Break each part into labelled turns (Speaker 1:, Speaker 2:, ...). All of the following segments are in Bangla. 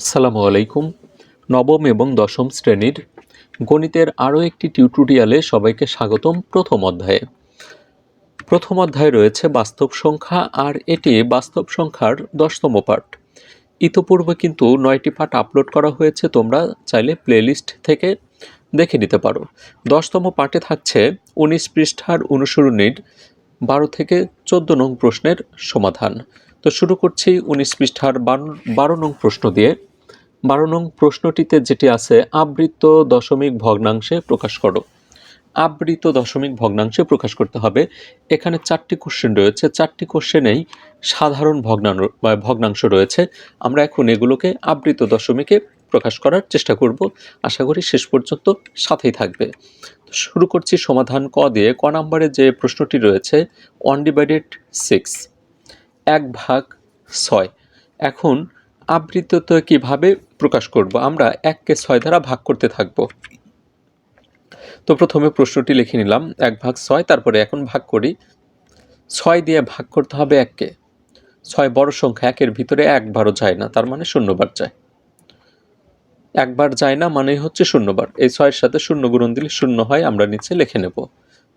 Speaker 1: আসসালামু আলাইকুম। নবম এবং দশম শ্রেণির গণিতের আরও একটি টিউটোরিয়ালে সবাইকে স্বাগতম প্রথম অধ্যায়ে। প্রথম অধ্যায়ে রয়েছে বাস্তব সংখ্যা আর এটি বাস্তব সংখ্যার দশতম পার্ট ইতোপূর্বে কিন্তু নয়টি পার্ট আপলোড করা হয়েছে, তোমরা চাইলে প্লেলিস্ট থেকে দেখে নিতে পারো। দশতম পার্টে থাকছে উনিশ পৃষ্ঠার অনুসরণীর বারো থেকে চোদ্দ নং প্রশ্নের সমাধান। তো শুরু করছি উনিশ পৃষ্ঠার বারো নং প্রশ্ন দিয়ে। বারো নং প্রশ্নটিতে যেটি আছে আবৃত দশমিক ভগ্নাংশে প্রকাশ করো। আবৃত দশমিক ভগ্নাংশে প্রকাশ করতে হবে। এখানে চারটি কোশ্চেন রয়েছে। চারটি কোশ্চেনেই সাধারণ ভগ্নাংশ রয়েছে। আমরা এখন এগুলোকে আবৃত দশমিকে প্রকাশ করার চেষ্টা করব। আশা করি শেষ পর্যন্ত সাথেই থাকবে। শুরু করছি সমাধান ক দিয়ে। ক নাম্বারে যে প্রশ্নটি রয়েছে ওয়ান ডিভাইডেড সিক্স এক ভাগ ছয়। এখন আবৃততে কীভাবে প্রকাশ করব? আমরা এককে ছয় দ্বারা ভাগ করতে থাকব। তো প্রথমে প্রশ্নটি লিখে নিলাম, এক ভাগ ছয়, তারপরে এখন ভাগ করি। ছয় দিয়ে ভাগ করতে হবে এককে। ছয় বড় সংখ্যা, একের ভিতরে একবারও যায় না, তার মানে শূন্যবার যায়। একবার যায় না মানেই হচ্ছে শূন্যবার। এই ছয়ের সাথে শূন্য গুণন দিলে শূন্য হয়, আমরা নিচে লিখে নেব।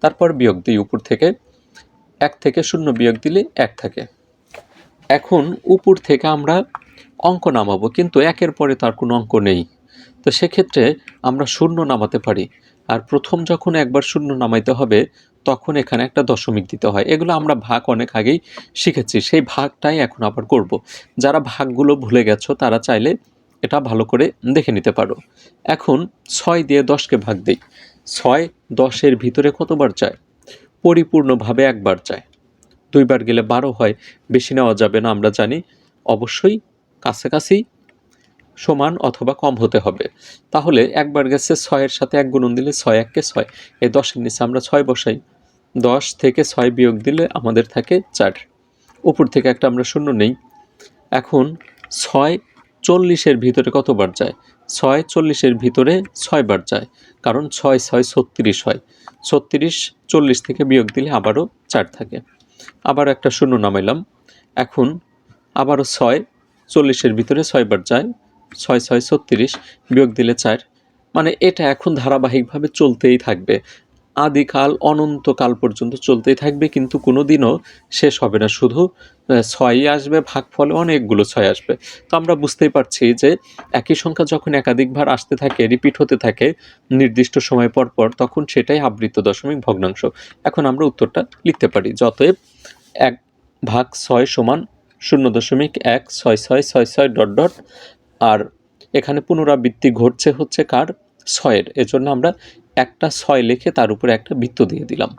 Speaker 1: তারপর বিয়োগ দিই উপর থেকে। এক থেকে শূন্য বিয়োগ দিলে এক থাকে। এখন উপর থেকে আমরা অঙ্ক নামাবো, কিন্তু একের পরে তার কোনো অঙ্ক নেই। তো সেক্ষেত্রে আমরা শূন্য নামাতে পারি। আর প্রথম যখন একবার শূন্য নামাইতে হবে, তখন এখানে একটা দশমিক দিতে হয়। এগুলো আমরা ভাগ অনেক আগেই শিখেছি। সেই ভাগটাই এখন আবার করব। যারা ভাগগুলো ভুলে গেছো, তারা চাইলে এটা ভালো করে দেখে নিতে পারো। এখন ছয় দিয়ে দশকে ভাগ দিই। ছয় দশের ভিতরে কতবার যায়? পরিপূর্ণভাবে একবার যায়। দুইবার গেলে বারো হয়, বেশি নেওয়া যাবে না, আমরা জানি। অবশ্যই কাছাকাছি সমান অথবা কম হতে হবে। তাহলে একবার গেছে ছয়ের সাথে এক গুণন দিলে ছয় এককে ছয়। এই দশের নিচে আমরা ছয় বসাই। দশ থেকে ছয় বিয়োগ দিলে আমাদের থাকে চার। উপর থেকে একটা আমরা শূন্য নেই। এখন ছয় চল্লিশের ভিতরে কতবার যায়? ছয় চল্লিশের ভিতরে ছয়বার যায়। কারণ ছয় ছয় ছত্রিশ হয়। ছত্রিশ, চল্লিশ থেকে বিয়োগ দিলে আবারও চার থাকে। আবার একটা শূন্য নামাইলাম। এখন আবারও ছয়, চল্লিশের ভিতরে ছয়বার যায়। ছয় ছয় ছত্রিশ, বিয়োগ দিলে চার। মানে এটা এখন ধারাবাহিকভাবে চলতেই থাকবে। আদিকাল অনন্তকাল পর্যন্ত চলতেই থাকবে, কিন্তু কোনো দিনও শেষ হবে না। শুধু ছয়ই আসবে ভাগ ফলে অনেকগুলো ছয় আসবে। তো আমরা বুঝতেই পারছি যে একই সংখ্যা যখন একাধিকবার আসতে থাকে রিপিট হতে থাকে, নির্দিষ্ট সময় পর পর, তখন সেটাই আবৃত দশমিক ভগ্নাংশ। এখন আমরা উত্তরটা লিখতে পারি। যতএব এক ভাগ ছয় সমান শূন্য দশমিক এক, ছয় ছয় ছয় ছয়, ডট ডট, আর এখানে পুনরাবৃত্তি ঘটছে হচ্ছে কার? ছয়ের। এজন্য আমরা একটা ছয় লিখে তার উপরে একটা বৃত্ত দিয়ে দিলাম।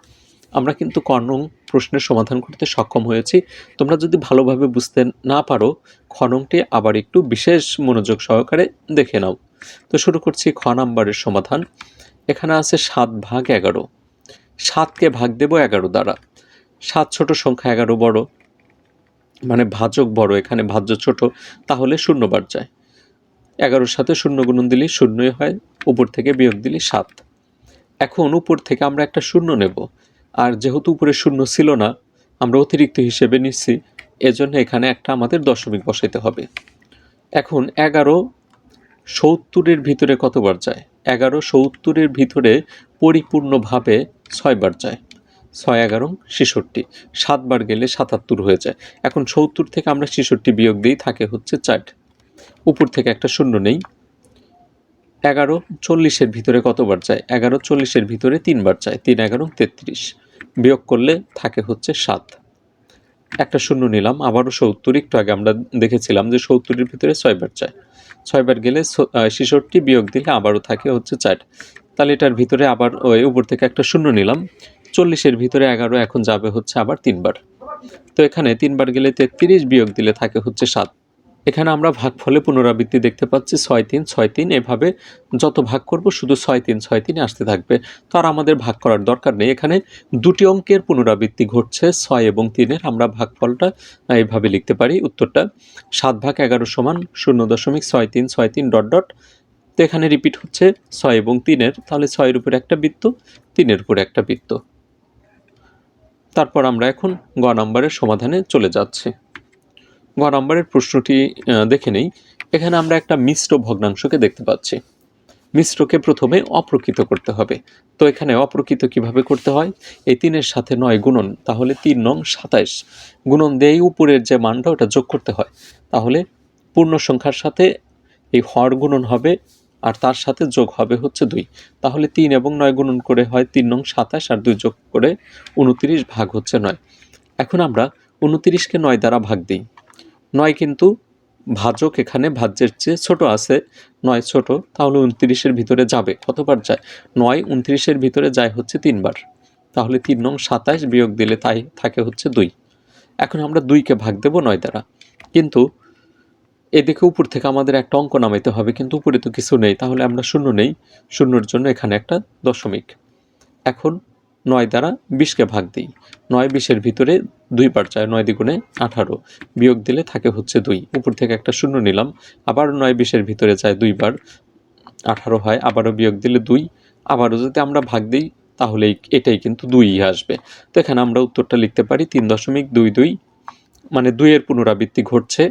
Speaker 1: আমরা কিন্তু কর্ণ প্রশ্নের সমাধান করতে সক্ষম হয়েছি। তোমরা যদি ভালোভাবে বুঝতে না পারো খননটি আবার একটু বিশেষ মনোযোগ সহকারে দেখে নাও। তো শুরু করছি খ নাম্বারের সমাধান। এখানে আছে সাত ভাগ এগারো। সাতকে ভাগ দেব এগারো দ্বারা। সাত ছোট সংখ্যা এগারো বড়। মানে ভাজক বড়, এখানে ভাজ্য ছোট, তাহলে শূন্যবার যায়। এগারোর সাথে শূন্য গুণন দিলে শূন্যই হয়, উপর থেকে বিয়োগ দিলে সাত। এখন উপর থেকে আমরা একটা শূন্য নেব, আর যেহেতু উপরে শূন্য ছিল না, আমরা অতিরিক্ত হিসেবে নিচ্ছি, এজন্য এখানে একটা আমাদের দশমিক বসাইতে হবে। এখন এগারো সত্তরের ভিতরে কতবার যায়? এগারো সত্তরের ভিতরে পরিপূর্ণভাবে ছয়বার যায়। ছয় এগারো ছেষট্টি, সাতবার গেলে সাতাত্তর হয়ে যায়। এখন সত্তর থেকে আমরা ছেষট্টি বিয়োগ দিই, থাকে হচ্ছে চার। উপর থেকে একটা শূন্য নেই। এগারো চল্লিশের ভিতরে কতবার যায়? এগারো চল্লিশের ভিতরে তিনবার যায়। তিন, এগারো, তেত্রিশ। বিয়োগ করলে থাকে হচ্ছে সাত। একটা শূন্য নিলাম। আবারও সত্তর। একটু আগে আমরা দেখেছিলাম যে সত্তরের ভিতরে ছয়বার যায়। ছয়বার গেলে ছেষট্টি বিয়োগ দিলে আবারও থাকে হচ্ছে চার। তাহলে এটার ভিতরে আবার ওই উপর থেকে একটা শূন্য নিলাম। চল্লিশের ভিতরে এগারো এখন যাবে হচ্ছে আবার তিনবার। তো এখানে তিনবার গেলে তেত্রিশ বিয়োগ দিলে থাকে হচ্ছে সাত। এখানে আমরা ভাগফলে পুনরাবৃত্তি দেখতে পাচ্ছি ছয় তিন ছয় তিন। এভাবে যত ভাগ করব, শুধু ছয় তিন ছয় তিন আসতে থাকবে। তো আর আমাদের ভাগ করার দরকার নেই। এখানে দুটি অঙ্কের পুনরাবৃত্তি ঘটছে, ছয় এবং তিনের। আমরা ভাগফলটা এইভাবে লিখতে পারি, উত্তরটা সাত ভাগ এগারো সমান শূন্য দশমিক ছয় তিন ছয় তিন ডট ডট। তো এখানে রিপিট হচ্ছে ছয় এবং তিনের। তাহলে ছয়ের উপরে একটা বৃত্ত, তিনের উপরে একটা বৃত্ত। তারপর আমরা এখন গ নম্বরের সমাধানে চলে যাচ্ছি। গ নম্বরের প্রশ্নটি দেখে নেই। এখানে আমরা একটা মিশ্র ভগ্নাংশকে দেখতে পাচ্ছি। মিশ্রকে প্রথমে অপ্রকৃত করতে হবে। তো এখানে অপ্রকৃত কীভাবে করতে হয়? এই তিনের সাথে নয় গুণন, তাহলে তিন নং সাতাইশ। গুণন দিয়েই উপরের যে মানটা, ওটা যোগ করতে হয়। তাহলে পূর্ণ সংখ্যার সাথে এই হর গুণন হবে, আর তার সাথে যোগ হবে হচ্ছে দুই। তাহলে তিন এবং নয় গুণন করে হয় তিন নং সাতাশ আর দুই যোগ করে উনতিরিশ ভাগ হচ্ছে নয়। এখন আমরা উনতিরিশকে নয় দ্বারা ভাগ দিই। নয় কিন্তু ভাজক এখানে ভাজ্যের চেয়ে ছোট আছে। নয় ছোট, তাহলে উনত্রিশের ভিতরে যাবে। কতবার যায়? নয়, উনত্রিশের ভিতরে যায় হচ্ছে তিনবার। তাহলে তিন নং সাতাশ বিয়োগ দিলে তাই থাকে হচ্ছে দুই। এখন আমরা দুইকে ভাগ দেব নয় দ্বারা। কিন্তু এদিকে উপর থেকে আমাদের একটা অঙ্ক নামাইতে হবে, কিন্তু উপরে তো কিছু নেই। তাহলে আমরা শূন্য নেই। শূন্যর জন্য এখানে একটা দশমিক। এখন নয় দ্বারা বিশকে ভাগ দিই। নয় বিশের ভিতরে দুইবার চায়, নয় দ্বিগুণে আঠারো। বিয়োগ দিলে থাকে হচ্ছে দুই। উপর থেকে একটা শূন্য নিলাম, আবার নয় বিশের ভিতরে যায় দুইবার আঠারো হয়, আবারও বিয়োগ দিলে দুই। আবারও যদি আমরা ভাগ দিই, তাহলে এটাই কিন্তু দুই আসবে। তো এখানে আমরা উত্তরটা লিখতে পারি তিন দশমিক দুই দুই। মানে দুইয়ের পুনরাবৃত্তি ঘটছে,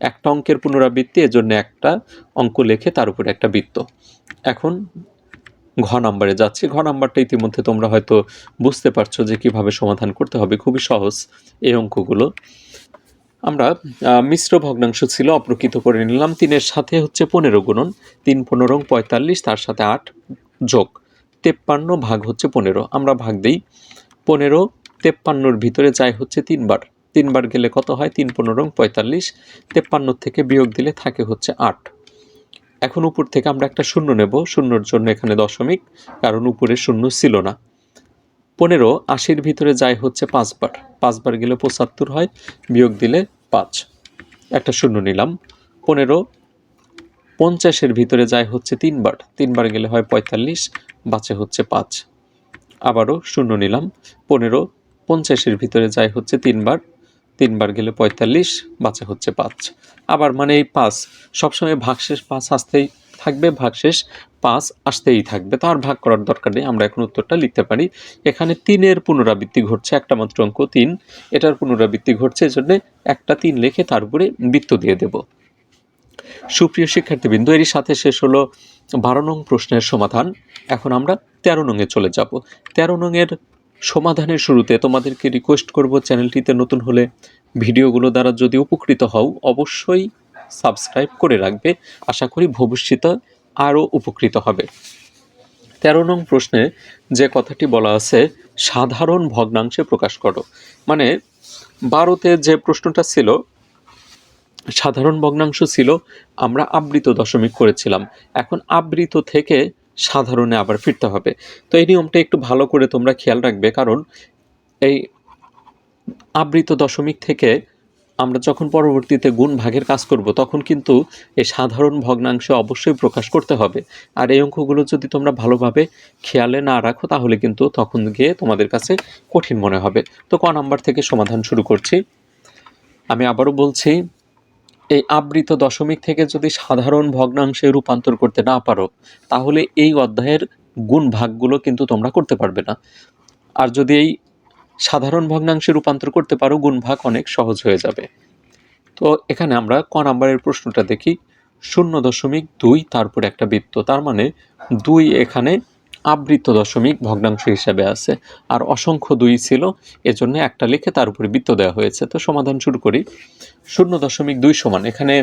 Speaker 1: একটা অঙ্কের পুনরাবৃত্তি, এজন্য একটা অঙ্ক লেখে তার উপরে একটা বৃত্ত। এখন ঘ নাম্বারে যাচ্ছি। ঘ নাম্বারটা ইতিমধ্যে তোমরা হয়তো বুঝতে পারছ যে কীভাবে সমাধান করতে হবে। খুবই সহজ এই অঙ্কগুলো। আমরা মিশ্র ভগ্নাংশ ছিল অপ্রকৃত করে নিলাম। তিনের সাথে হচ্ছে পনেরো গুণন। তিন পনেরো পঁয়তাল্লিশ, তার সাথে আট যোগ তেপ্পান্ন ভাগ হচ্ছে পনেরো। আমরা ভাগ দিই। পনেরো তেপ্পান্নর ভিতরে যায় হচ্ছে তিনবার। তিনবার গেলে কত হয়? তিন পনেরো পঁয়তাল্লিশ। তেপ্পান্ন থেকে বিয়োগ দিলে থাকে হচ্ছে আট। এখন উপর থেকে আমরা একটা শূন্য নেব। শূন্যর জন্য এখানে দশমিক, কারণ উপরে শূন্য ছিল না। পনেরো, আশির ভিতরে যায় হচ্ছে পাঁচবার। পাঁচবার গেলে পঁচাত্তর হয়, বিয়োগ দিলে পাঁচ। একটা শূন্য নিলাম। পনেরো, পঞ্চাশের ভিতরে যায় হচ্ছে তিনবার। তিনবার গেলে হয় পঁয়তাল্লিশ, বাঁচে হচ্ছে পাঁচ। আবারও শূন্য নিলাম। পনেরো, পঞ্চাশের ভিতরে যায় হচ্ছে তিনবার। তিনবার গেলে পঁয়তাল্লিশ, বাঁচে হচ্ছে পাঁচ। আবার মানে এই পাঁচ, সবসময় ভাগশেষ পাঁচ আসতেই থাকবে, ভাগশেষ পাঁচ আসতেই থাকবে। তো আর ভাগ করার দরকার নেই, আমরা এখন উত্তরটা লিখতে পারি। এখানে তিনের পুনরাবৃত্তি ঘটছে, একটা মাত্র অঙ্ক, তিন। এটার পুনরাবৃত্তি ঘটছে, এজন্য একটা তিন লিখে তার উপরে বৃত্ত দিয়ে দেব। সুপ্রিয় শিক্ষার্থীবৃন্দ, এরই সাথে শেষ হলো বারো নং প্রশ্নের সমাধান। এখন আমরা তেরো নংয়ে চলে যাব। তেরো নংয়ের সমাধানের শুরুতে তোমাদেরকে রিকোয়েস্ট করব চ্যানেলটিতে নতুন হলে ভিডিওগুলো দ্বারা যদি উপকৃত হও, অবশ্যই সাবস্ক্রাইব করে রাখবে। আশা করি ভবিষ্যতে আরও উপকৃত হবে। তেরো নং প্রশ্নে যে কথাটি বলা আছে, সাধারণ ভগ্নাংশে প্রকাশ করো। মানে বারোতে যে প্রশ্নটা ছিল, সাধারণ ভগ্নাংশ ছিল, আমরা আবৃত দশমিক করেছিলাম। এখন আবৃত থেকে সাধারণে আবার ফিরতে হবে। তো এই নিয়মটা একটু ভালো করে তোমরা খেয়াল রাখবে, কারণ এই আবৃত দশমিক থেকে আমরা যখন পরবর্তীতে গুণ ভাগের কাজ করব, তখন কিন্তু এই সাধারণ ভগ্নাংশে অবশ্যই প্রকাশ করতে হবে। আর এই অঙ্কগুলো যদি তোমরা ভালোভাবে খেয়ালে না রাখো, তাহলে কিন্তু তখন গিয়ে তোমাদের কাছে কঠিন মনে হবে। তো ক নাম্বার থেকে সমাধান শুরু করছি। আমি আবারও বলছি এই আবৃত দশমিক থেকে যদি সাধারণ ভগ্নাংশে রূপান্তর করতে না পারো, তাহলে এই অধ্যায়ের গুণ ভাগগুলো কিন্তু তোমরা করতে পারবে না। আর যদি এই সাধারণ ভগ্নাংশে রূপান্তর করতে পারো গুণ ভাগ অনেক সহজ হয়ে যাবে। তো এখানে আমরা ক নাম্বারের প্রশ্নটা দেখি। শূন্য দশমিক দুই, তারপর একটা বৃত্ত, তার মানে দুই এখানে আবৃত দশমিক ভগ্নাংশ হিসাবে আছে। আর অসংখ্য দুই ছিল, এজন্য একটা লিখে তার উপরে বৃত্ত দেওয়া হয়েছে। তো সমাধান শুরু করি। শূন্য দশমিক দুই সমান। এখানে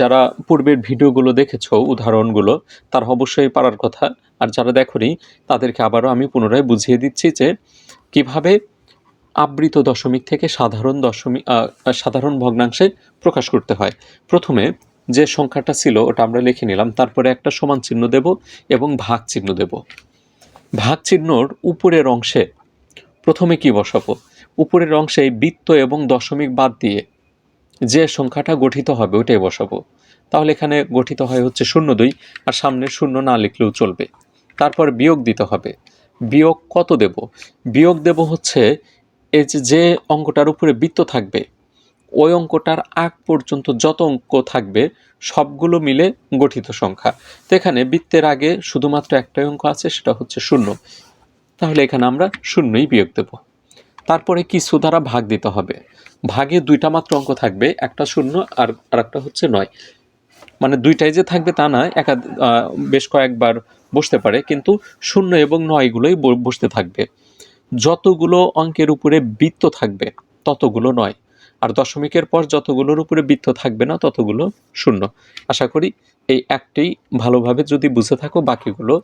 Speaker 1: যারা পূর্বের ভিডিওগুলো দেখেছ, উদাহরণগুলো, তার অবশ্যই পারার কথা। আর যারা দেখোনি, তাদেরকে আবারও আমি পুনরায় বুঝিয়ে দিচ্ছি যে কীভাবে আবৃত দশমিক থেকে সাধারণ দশমিক সাধারণ ভগ্নাংশে প্রকাশ করতে হয়। প্রথমে যে সংখ্যাটা ছিল ওটা আমরা লিখে নিলাম, তারপরে একটা সমান চিহ্ন দেব এবং ভাগ চিহ্ন দেব। ভাগ চিহ্নর উপরের অংশে প্রথমে কি বসাবো? উপরের অংশে বৃত্ত এবং দশমিক বাদ দিয়ে যে সংখ্যাটা গঠিত হবে ওটাই বসাবো। তাহলে এখানে গঠিত হয় হচ্ছে শূন্য দুই, আর সামনে শূন্য না লিখলেও চলবে। তারপর বিয়োগ দিতে হবে। বিয়োগ কত দেব? বিয়োগ দেব হচ্ছে এই যে অঙ্কটার উপরে বৃত্ত থাকবে ওই অঙ্কটার আগ পর্যন্ত যত অঙ্ক থাকবে, সবগুলো মিলে গঠিত সংখ্যা। তো এখানে বৃত্তের আগে শুধুমাত্র একটাই অঙ্ক আছে, সেটা হচ্ছে শূন্য। তাহলে এখানে আমরা শূন্যই বিয়োগ দেব। তারপরে কিছু দ্বারা ভাগ দিতে হবে। ভাগে দুইটা মাত্র অঙ্ক থাকবে, একটা শূন্য আর আর একটা হচ্ছে নয়। মানে দুইটাই যে থাকবে তা না একা বেশ কয়েকবার বসতে পারে, কিন্তু শূন্য এবং নয়গুলোই বসতে থাকবে। যতগুলো অঙ্কের উপরে বৃত্ত থাকবে, ততগুলো নয়। আর দশমিকের পর যতগুলোর উপরে বৃত্ত থাকবে না, ততগুলো শূন্য। আশা করি এই একটি ভালোভাবে যদি বুঝে থাকো, বাকিগুলো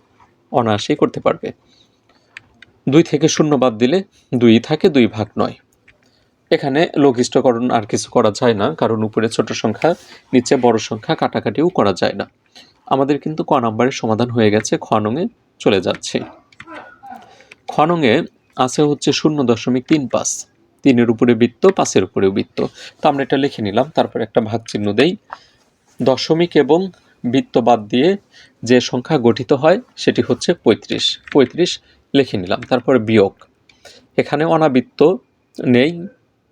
Speaker 1: অনায়াসেই করতে পারবে। দুই থেকে শূন্য বাদ দিলে দুই থাকে, দুই ভাগ নয়। এখানে লঘিষ্ঠকরণ আর কিছু করা যায় না, কারণ উপরে ছোট সংখ্যা, নিচে বড় সংখ্যা কাটাকাটিও করা যায় না। আমাদের কিন্তু ক নাম্বারের সমাধান হয়ে গেছে, খ চলে যাচ্ছে। খ আছে হচ্ছে শূন্য দশমিক তিন পাঁচ। তিনের উপরে বৃত্ত, পাঁচের উপরে বৃত্ত। তো আমরা এটা লিখে নিলাম, তারপর একটা ভাগ চিহ্ন দেই। দশমিক এবং বৃত্ত বাদ দিয়ে যে সংখ্যা গঠিত হয়, সেটি হচ্ছে পঁয়ত্রিশ। পঁয়ত্রিশ লিখে নিলাম, তারপর বিয়োগ। এখানে অনাবৃত্ত নেই,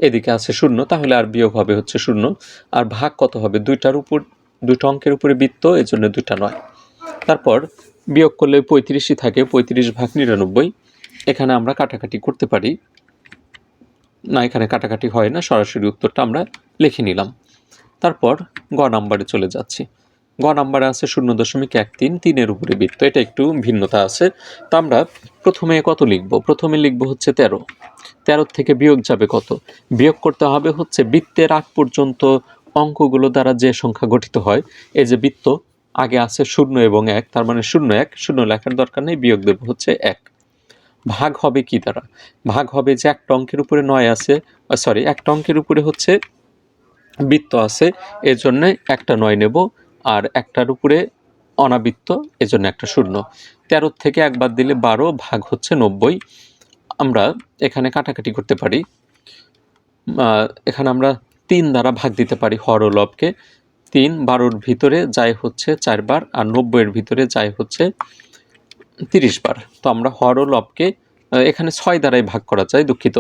Speaker 1: এদিকে আছে শূন্য, তাহলে আর বিয়োগ হবে হচ্ছে শূন্য। আর ভাগ কত হবে? দুইটার উপর দুইটা অঙ্কের উপরে বৃত্ত এই জন্য দুইটা নয়। তারপর বিয়োগ করলে পঁয়ত্রিশই থাকে, পঁয়ত্রিশ ভাগ নিরানব্বই। এখানে আমরা কাটাকাটি করতে পারি। না, এখানে কাটাকাটি হয় না, সরাসরি উত্তরটা আমরা লিখে নিলাম। তারপর গ নাম্বারে চলে যাচ্ছি। গ নাম্বারে আছে শূন্য দশমিক এক তিন, তিনের উপরে বৃত্ত, এটা একটু ভিন্নতা আছে। তা আমরা প্রথমে কত লিখব? প্রথমে লিখব হচ্ছে তেরো। তেরো থেকে বিয়োগ যাবে কত? বিয়োগ করতে হবে হচ্ছে বৃত্তের আগ পর্যন্ত অঙ্কগুলো দ্বারা যে সংখ্যা গঠিত হয়, এই যে বৃত্ত আগে আছে শূন্য এবং এক, তার মানে শূন্য এক, শূন্য লেখার দরকার নেই, বিয়োগ দেব হচ্ছে এক। ভাগ হবে কি দ্বারা? ভাগ হবে যে একটা অঙ্কের উপরে নয় আছে সরি একটা অঙ্কের উপরে হচ্ছে বৃত্ত আছে, এজন্য একটা নয় নেব, আর একটার উপরে অনাবৃত্ত, এজন্য একটা শূন্য। তেরো থেকে একবার দিলে বারো ভাগ হচ্ছে নব্বই। আমরা এখানে কাটাকাটি করতে পারি। এখানে আমরা তিন দ্বারা ভাগ দিতে পারি হর লবকে। তিন বারোর ভিতরে যায় হচ্ছে চারবার, আর নব্বইয়ের ভিতরে যায় হচ্ছে তিরিশ বার। তো আমরা হর ও লবকে এখানে ছয় দ্বারাই ভাগ করা যায়, দুঃখিত।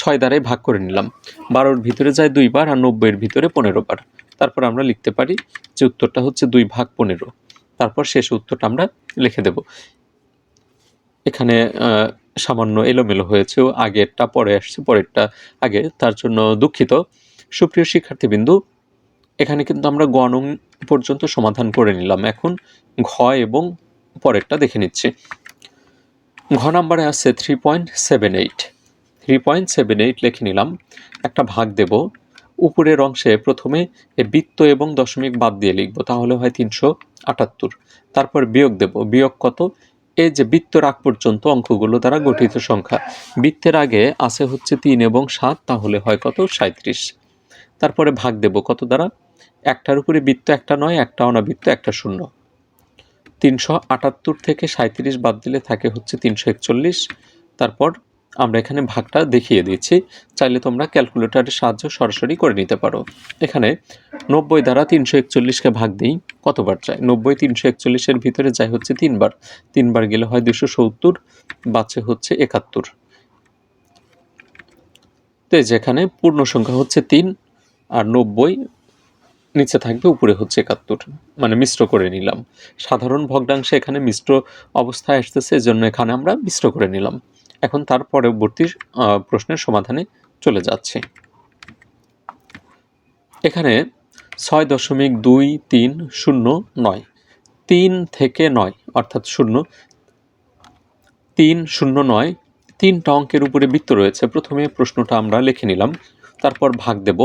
Speaker 1: ছয় দ্বারাই ভাগ করে নিলাম। বারোর ভিতরে যায় দুইবার আর নব্বইয়ের ভিতরে পনেরো বার। তারপর আমরা লিখতে পারি যে উত্তরটা হচ্ছে দুই ভাগ পনেরো। তারপর শেষ উত্তরটা আমরা লিখে দেব। এখানে সামান্য এলোমেলো হয়েছে। আগেরটা, পরে আসছে, পরেরটা আগে। তার জন্য দুঃখিত। সুপ্রিয় শিক্ষার্থীবৃন্দু, এখানে কিন্তু আমরা গণং পর্যন্ত সমাধান করে নিলাম। এখন ঘ এবং পরেরটা দেখে নিচ্ছি। ঘ নাম্বারে আছে three point seven eight three point seven eight লিখে নিলাম, একটা ভাগ দেব, উপরের অংশে প্রথমে এ বৃত্ত এবং দশমিক বাদ দিয়ে লিখব, তাহলে হয় তিনশো আটাত্তর। তারপর বিয়োগ দেব, বিয়োগ কত? এই যে বৃত্তর আগ পর্যন্ত অঙ্কগুলো দ্বারা গঠিত সংখ্যা। বৃত্তের আগে আছে হচ্ছে তিন এবং সাত, তাহলে হয় কত? সাঁত্রিশ তারপরে ভাগ দেব কত দ্বারা? একটার উপরে বৃত্ত একটা নয়, একটা অনাবৃত্ত, একটা শূন্য। তিনশো আটাত্তর থেকে সাঁত্রিশ বাদ দিলে থাকে হচ্ছে তিনশো একচল্লিশ। তারপর আমরা এখানে ভাগটা দেখিয়ে দিচ্ছি চাইলে তোমরা ক্যালকুলেটরের সাহায্য সরাসরি করে নিতে পারো। এখানে নব্বই দ্বারা তিনশো একচল্লিশকে ভাগ দিই, কতবার যায়? নব্বই তিনশো একচল্লিশের ভিতরে যায় হচ্ছে তিনবার। তিনবার গেলে হয় দুশো সত্তর, বাঁচে হচ্ছে একাত্তর। তো যেখানে পূর্ণ সংখ্যা হচ্ছে তিন আর নব্বই নিচে থাকবে, উপরে হচ্ছে একাত্তর। মানে মিশ্র করে নিলাম। সাধারণ ভগ্নাংশে এখানে মিশ্র অবস্থায় আসতেছে, এজন্য এখানে আমরা মিশ্র করে নিলাম। এখন তার পরবর্তী প্রশ্নের সমাধানে চলে যাচ্ছে। এখানে ছয় দশমিক দুই তিন শূন্য নয়, তিন থেকে নয়, অর্থাৎ শূন্য, তিন শূন্য নয়, তিনটা অঙ্কের উপরে বৃত্ত রয়েছে। প্রথমে প্রশ্নটা আমরা লিখে নিলাম, তারপর ভাগ দেব।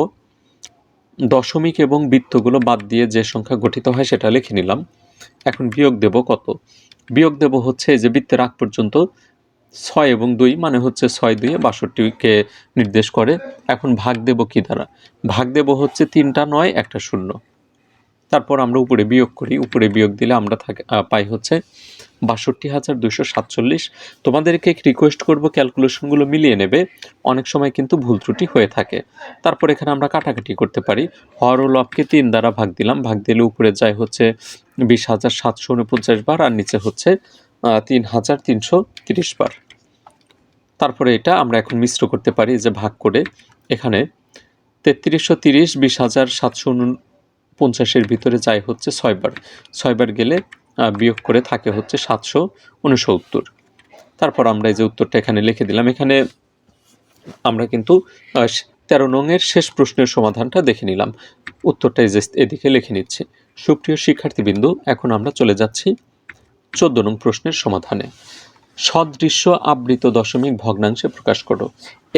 Speaker 1: দশমিক এবং বৃত্তগুলো বাদ দিয়ে যে সংখ্যা গঠিত হয় সেটা লিখে নিলাম। এখন বিয়োগ দেব কত? বিয়োগ দেব হচ্ছে যে বৃত্তের আগ পর্যন্ত ছয় এবং দুই মানে হচ্ছে ছয় দুইয়ে বাষট্টিকে নির্দেশ করে। এখন ভাগ দেব কি দ্বারা? ভাগ দেব হচ্ছে তিনটা নয়, একটা শূন্য। তারপর আমরা উপরে বিয়োগ করি। উপরে বিয়োগ দিলে আমরা থাকে পাই হচ্ছে বাষট্টি হাজার দুশো সাতচল্লিশ। তোমাদেরকে রিকোয়েস্ট করব ক্যালকুলেশনগুলো মিলিয়ে নেবে। অনেক সময় কিন্তু ভুল ত্রুটি হয়ে থাকে। তারপর এখানে আমরা কাটাকাটি করতে পারি। হর ও লবকে তিন দ্বারা ভাগ দিলাম। ভাগ দিলে উপরে যায় হচ্ছে বিশ হাজার সাতশো উনপঞ্চাশ বার আর নিচে হচ্ছে তিন হাজার তিনশো তিরিশ বার। তারপরে এটা আমরা এখন মিশ্র করতে পারি যে ভাগ করে। এখানে তেত্রিশশো তিরিশ, বিশ হাজার সাতশো পঞ্চাশের ভিতরে যায় হচ্ছে ছয়বার ছয়বার গেলে বিয়োগ করে থাকে হচ্ছে সাতশো উনসত্তর। তারপর আমরা এই যে উত্তরটা এখানে লিখে দিলাম, এখানে আমরা কিন্তু তেরো নংয়ের শেষ প্রশ্নের সমাধানটা দেখে নিলাম। উত্তরটা এই এদিকে লিখে নিচ্ছি। সুপ্রিয় শিক্ষার্থীবৃন্দু, এখন আমরা চলে যাচ্ছি চোদ্দ নং প্রশ্নের সমাধানে। সদৃশ্য আবৃত দশমিক ভগ্নাংশে প্রকাশ করো।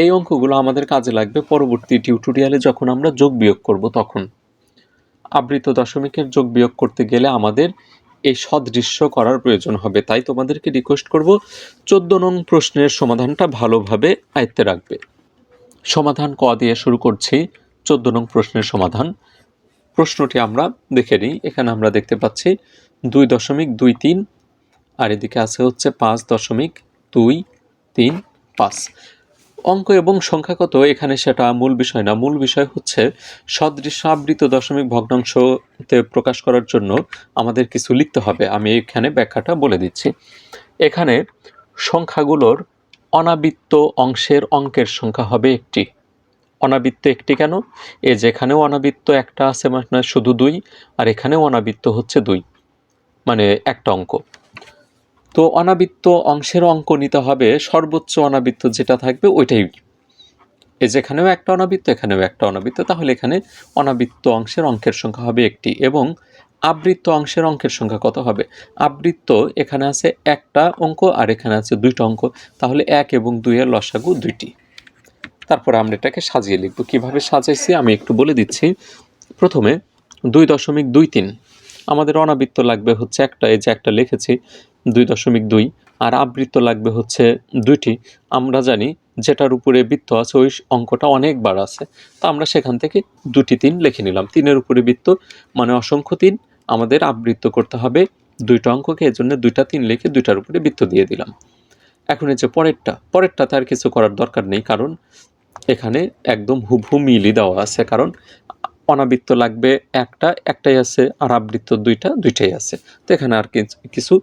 Speaker 1: এই অঙ্কগুলো আমাদের কাজে লাগবে পরবর্তী টিউটোরিয়ালে যখন আমরা যোগ বিয়োগ করব তখন। আবৃত দশমিকের যোগ বিয়োগ করতে গেলে আমাদের এই সদৃশ্য করার প্রয়োজন হবে। তাই তোমাদেরকে রিকোয়েস্ট করব, চোদ্দ নং প্রশ্নের সমাধানটা ভালোভাবে আয়ত্তে রাখবে। সমাধান ক দিয়ে শুরু করছি, চোদ্দ নং প্রশ্নের সমাধান। প্রশ্নটি আমরা দেখে নিই। এখানে আমরা দেখতে পাচ্ছি দুই দশমিক দুই তিন, আর এদিকে আছে হচ্ছে পাঁচ দশমিক দুই তিন পাঁচ। অঙ্ক এবং সংখ্যাগত এখানে সেটা মূল বিষয় না। মূল বিষয় হচ্ছে সদৃশ্য আবৃত দশমিক ভগ্নাংশতে প্রকাশ করার জন্য আমাদের কিছু লিখতে হবে। আমি এখানে ব্যাখ্যাটা বলে দিচ্ছি। এখানে সংখ্যাগুলোর অনাবৃত্ত অংশের অঙ্কের সংখ্যা হবে একটি। অনাবৃত্ত একটি কেন? এ যেখানেও অনাবৃত্ত একটা আছে মানে শুধু দুই, আর এখানেও অনাবৃত্ত হচ্ছে দুই। মানে একটা অঙ্ক। তো অনাবৃত্ত অংশের অঙ্ক নিতে হবে, সর্বোচ্চ অনাবৃত্ত যেটা থাকবে ওইটাই। এ যেখানেও একটা অনাবৃত্ত, এখানেও একটা অনাবৃত্ত, তাহলে এখানে অনাবৃত্ত অংশের অঙ্কের সংখ্যা হবে একটি এবং আবৃত্ত অংশের অঙ্কের সংখ্যা কত হবে? আবৃত্ত এখানে আছে একটা অঙ্ক আর এখানে আছে দুইটা অঙ্ক, তাহলে এক এবং দুইয়ের লসাগু দুইটি। তারপর আমরা এটাকে সাজিয়ে লিখব। কীভাবে সাজাইছি আমি একটু বলে দিচ্ছি। প্রথমে দুই দশমিক দুই তিন। আমাদের অনাবৃত্ত লাগবে হচ্ছে একটা, এই যে একটা লিখেছি দুই দশমিক দুই, আর আবৃত্ত লাগবে হচ্ছে দুইটি। আমরা জানি যেটার উপরে বৃত্ত আছে, ওই অঙ্কটা অনেকবার আছে। তো আমরা সেখান থেকে দুটি তিন লিখে নিলাম। তিনের উপরে বৃত্ত মানে অসংখ্য তিন। আমাদের আবৃত্ত করতে হবে দুইটা অঙ্ককে এর জন্য দুইটা তিন লিখে দুইটার উপরে বৃত্ত দিয়ে দিলাম। এখন যে পরেরটা, পরেরটাতে আর কিছু করার দরকার নেই, কারণ এখানে একদম হুবহু মিলই দেওয়া আছে। কারণ অনাবৃত্ত লাগবে একটা, একটাই আছে, আর আবৃত্ত দুইটা, দুইটাই আছে। তো এখানে আর কিছু-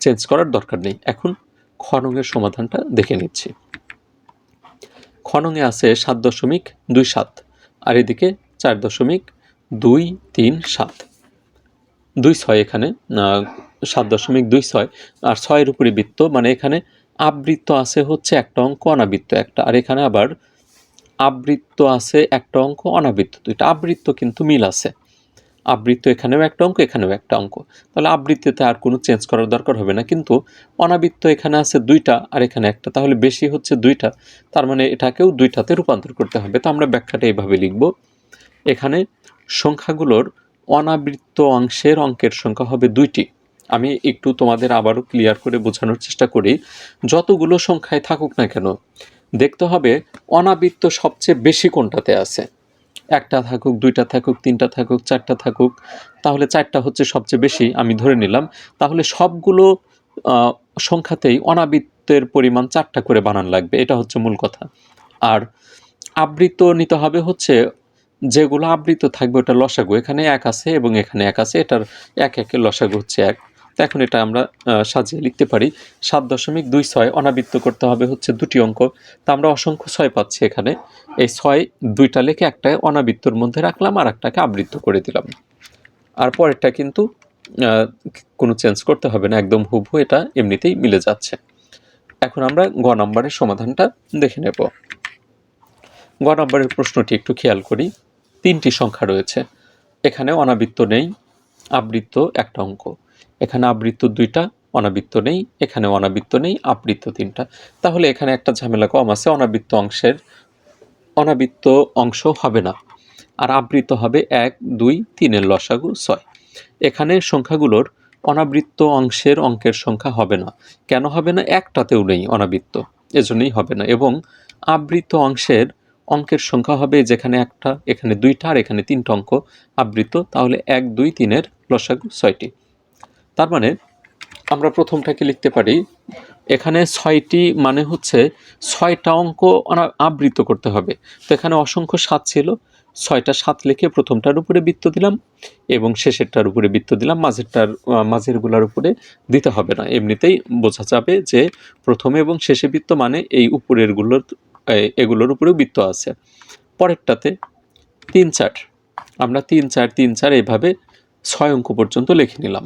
Speaker 1: চেঞ্জ করার দরকার নেই। এখন খনঙের সমাধানটা দেখে নিচ্ছি। খনঙে আছে সাত দশমিক দুই সাত, আর এদিকে চার দশমিক দুই তিন সাত। দুই ছয় এখানে সাত দশমিক দুই ছয়, আর ছয়ের উপরে বৃত্ত মানে এখানে আবৃত্ত আছে হচ্ছে একটা অঙ্ক, অনাবৃত্ত একটা, আর এখানে আবার আবৃত্ত আছে একটা অঙ্ক, অনাবৃত্ত দুইটা। আবৃত্ত কিন্তু মিল আছে। আবৃত্ত এখানেও একটা অঙ্ক, এখানেও একটা অঙ্ক। তাহলে আবৃত্তিতে আর কোনো চেঞ্জ করার দরকার হবে না। কিন্তু অনাবৃত্ত এখানে আছে দুইটা আর এখানে একটা, তাহলে বেশি হচ্ছে দুইটা। তার মানে এটাকেও দুইটাতে রূপান্তর করতে হবে। তো আমরা ব্যাখ্যাটা এইভাবে লিখব। এখানে সংখ্যাগুলোর অনাবৃত্ত অংশের অঙ্কের সংখ্যা হবে দুইটি। আমি একটু তোমাদের আবারও ক্লিয়ার করে বোঝানোর চেষ্টা করি। যতগুলো সংখ্যায় থাকুক না কেন দেখতে হবে অনাবৃত্ত সবচেয়ে বেশি কোনটাতে আছে। একটা থাকুক, দুইটা থাকুক, তিনটা থাকুক, চারটা থাকুক, তাহলে চারটা হচ্ছে সবচেয়ে বেশি আমি ধরে নিলাম। তাহলে সবগুলো সংখ্যাতেই অনাবৃত্তের পরিমাণ চারটা করে বানান লাগবে, এটা হচ্ছে মূল কথা। আর আবৃত্ত নিতে হবে হচ্ছে যেগুলো আবৃত থাকবে ওটা লসাগু, এখানে এক আছে এবং এখানে এক আছে, এটার এক একের লসাগু হচ্ছে এক। এখন এটা আমরা সাজিয়ে লিখতে পারি। সাত দশমিক দুই ছয় অনাবৃত্ত করতে হবে হচ্ছে দুটি অঙ্ক। তা আমরা অসংখ্য ছয় পাচ্ছি এখানে। এই ছয় দুইটা লেখে একটা অনাবৃত্তর মধ্যে রাখলাম আর একটাকে আবৃত্ত করে দিলাম। আর পরেরটা কিন্তু কোনো চেঞ্জ করতে হবে না, একদম হুবহু এটা এমনিতেই মিলে যাচ্ছে। এখন আমরা গ নম্বরের সমাধানটা দেখে নেব। গ নম্বরের প্রশ্নটি একটু খেয়াল করি। তিনটি সংখ্যা রয়েছে। এখানে অনাবৃত্ত নেই, আবৃত্ত একটা অঙ্ক। এখানে আবৃত্ত দুইটা, অনাবৃত্ত নেই, এখানে অনাবৃত্ত নেই, আবৃত্ত তিনটা। তাহলে এখানে একটা ঝামেলা কম আছে, অনাবৃত্ত অংশের অনাবৃত্ত অংশ হবে না। আর আবৃত্ত হবে এক, দুই, তিনের লসাগু ছয়। এখানে সংখ্যাগুলোর অনাবৃত্ত অংশের অঙ্কের সংখ্যা হবে না। কেন হবে না? একটাতেও নেই অনাবৃত্ত, এজন্যই হবে না। এবং আবৃত্ত অংশের অঙ্কের সংখ্যা হবে যেখানে একটা, এখানে দুইটা, আর এখানে তিনটা অঙ্ক আবৃত্ত, তাহলে এক, দুই, তিনের লসাগু ছয়টি। তার মানে আমরা প্রথমটাকে লিখতে পারি, এখানে ছয়টি মানে হচ্ছে ছয়টা অঙ্ক আবৃত করতে হবে। তো এখানে অসংখ্য সাত ছিল, ছয়টা সাত লিখে প্রথমটার উপরে বৃত্ত দিলাম এবং শেষেরটার উপরে বৃত্ত দিলাম, মাঝেরটার মাঝেরগুলার উপরে দিতে হবে না। এমনিতেই বোঝা যাবে যে প্রথমে এবং শেষে বৃত্ত মানে এই উপরেরগুলোর এগুলোর উপরেও বৃত্ত আছে। পরেরটাতে তিন চার, আমরা তিন চার তিন চার এইভাবে ছয় অঙ্ক পর্যন্ত লিখে নিলাম।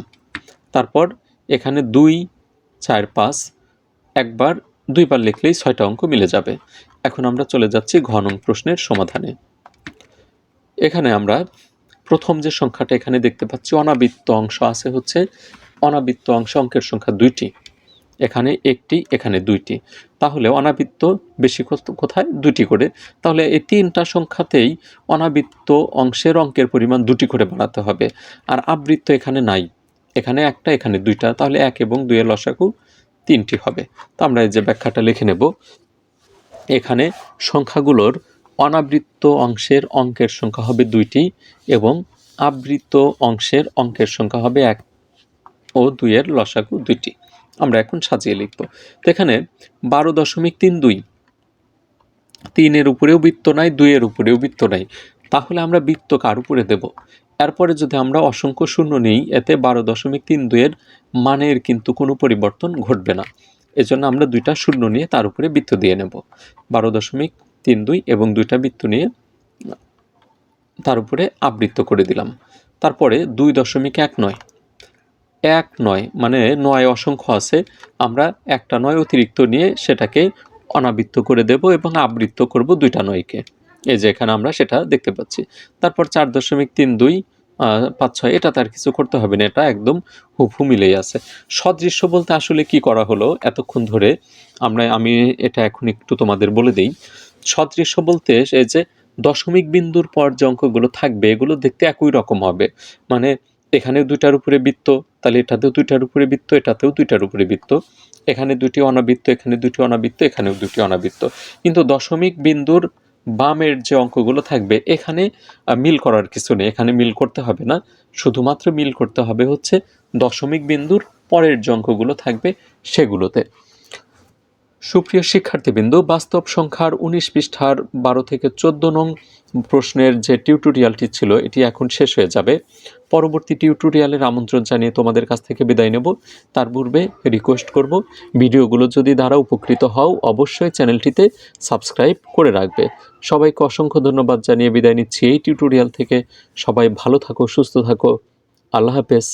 Speaker 1: তারপর এখানে দুই, চার, পাঁচ, একবার, দুইবার লিখলেই ছয়টা অঙ্ক মিলে যাবে। এখন আমরা চলে যাচ্ছি ঘন প্রশ্নের সমাধানে। এখানে আমরা প্রথম যে সংখ্যাটা এখানে দেখতে পাচ্ছি, অনাবৃত্ত অংশ আছে হচ্ছে, অনাবৃত্ত অংশ অঙ্কের সংখ্যা দুইটি। এখানে একটি, এখানে দুইটি। তাহলে অনাবৃত্ত বেশি কোথায়? দুটি করে। তাহলে এই তিনটা সংখ্যাতেই অনাবৃত্ত অংশের অঙ্কের পরিমাণ দুটি করে বাড়াতে হবে। আর আবৃত্ত এখানে নাই। এখানে একটা, এখানে দুইটা, তাহলে এক এবং দুইয়ের লসাগু তিনটি হবে। তো আমরা এই যে ব্যাখ্যাটা লিখে নেব। এখানে সংখ্যাগুলোর অনাবৃত্ত অংশের অঙ্কের সংখ্যা হবে দুইটি এবং আবৃত্ত অংশের অঙ্কের সংখ্যা হবে এক ও দুইয়ের লসাগু দুইটি। আমরা এখন সাজিয়ে লিখব। তো এখানে বারো দশমিক তিন দুই, তিনের উপরেও বৃত্ত নাই, দুইয়ের উপরেও বৃত্ত নাই। তাহলে আমরা বৃত্ত কার উপরে দেব? এরপরে যদি আমরা অসংখ্য শূন্য নিই, এতে বারো দশমিক তিন দুইয়ের মানের কিন্তু কোনো পরিবর্তন ঘটবে না। এজন্য আমরা দুইটা শূন্য নিয়ে তার উপরে বৃত্ত দিয়ে নেব। বারো দশমিক তিন দুই এবং দুইটা বৃত্ত নিয়ে তার উপরে আবৃত্ত করে দিলাম। তারপরে দুই দশমিক এক নয়। এক নয় মানে নয় অসংখ্য আছে। আমরা একটা নয় অতিরিক্ত নিয়ে সেটাকে অনাবৃত্ত করে দেব এবং আবৃত্ত করব দুইটা নয়কে। এই যে এখানে আমরা সেটা দেখতে পাচ্ছি। তারপর চার দশমিক তিন দুই পাঁচ ছয় এটা তার কিছু করতে হবে না, এটা একদম হুফু মিলেই আছে। সদৃশ্য বলতে আসলে কি করা হলো, এতক্ষণ ধরে আমরা, আমি এটা এখন একটু তোমাদের বলে দিই। সদৃশ্য বলতে এই যে দশমিক বিন্দুর পর যে অঙ্কগুলো থাকবে, এগুলো দেখতে একই রকম হবে। মানে এখানে দুইটার উপরে বৃত্ত, তাহলে এটাতেও দুইটার উপরে বৃত্ত, এটাতেও দুইটার উপরে বৃত্ত। এখানে দুটি অনাবৃত্ত, এখানে দুটি অনাবৃত্ত, এখানেও দুটি অনাবৃত্ত। কিন্তু দশমিক বিন্দুর বামের যে অঙ্কগুলো থাকবে, এখানে মিল করার কিছু নেই। এখানে মিল করতে হবে না। শুধুমাত্র মিল করতে হবে হচ্ছে দশমিক বিন্দুর পরের যে অঙ্কগুলো থাকবে সেগুলোতে। সুপ্রিয় শিক্ষার্থীবৃন্দু, বাস্তব সংখ্যার উনিশ পৃষ্ঠার বারো থেকে চোদ্দ নং প্রশ্নের যে টিউটোরিয়ালটি ছিল, এটি এখন শেষ হয়ে যাবে। পরবর্তী টিউটোরিয়ালের আমন্ত্রণ জানিয়ে তোমাদের কাছ থেকে বিদায় নেব। তার পূর্বে রিকোয়েস্ট করব, ভিডিওগুলো যদি দ্বারা উপকৃত হও, অবশ্যই চ্যানেলটিতে সাবস্ক্রাইব করে রাখবে। সবাইকে অসংখ্য ধন্যবাদ জানিয়ে বিদায় নিচ্ছি এই টিউটোরিয়াল থেকে। সবাই ভালো থাকো, সুস্থ থাকো। আল্লাহ হাফেজ।